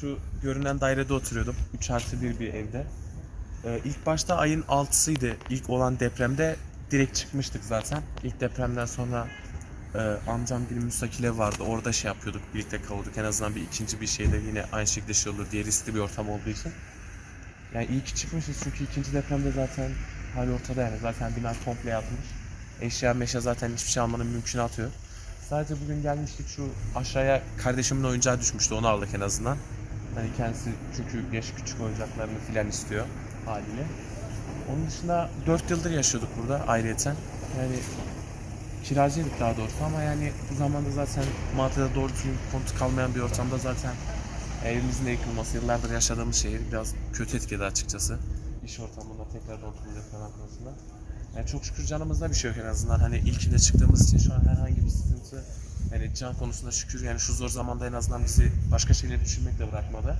şu görünen dairede oturuyordum. 3 artı 1 bir evde. Ee, ilk başta ayın 6'sıydı ilk olan depremde. Direkt çıkmıştık zaten. İlk depremden sonra e, amcam bir müstakil ev vardı. Orada şey yapıyorduk. Birlikte kavurduk. En azından bir ikinci bir şeyde yine aynı şekilde şey olur diye riskli bir ortam olduğu için. Yani iyi ki çıkmışız çünkü ikinci depremde zaten hal ortada yani. Zaten bina komple yatmış. Eşya meşya zaten hiçbir şey almanın mümkünatı yok. Sadece bugün gelmiştik şu aşağıya kardeşimin oyuncağı düşmüştü onu aldık en azından. Hani kendisi çünkü yaşı küçük oyuncaklarını filan istiyor haliyle. Onun dışında 4 yıldır yaşıyorduk burada ayrıyeten. Yani kiracıydık daha doğrusu ama yani bu zamanda zaten Malatya'da doğru düzgün konut kalmayan bir ortamda zaten evimizin de yıkılması, yıllardır yaşadığımız şehir biraz kötü etkiledi açıkçası. İş ortamında tekrardan oturulacak falan konusunda. Yani çok şükür canımızda bir şey yok en azından. Hani ilkinde çıktığımız için şu an herhangi bir sıkıntı yani can konusunda şükür yani şu zor zamanda en azından bizi başka şeyleri düşünmekle bırakmadı.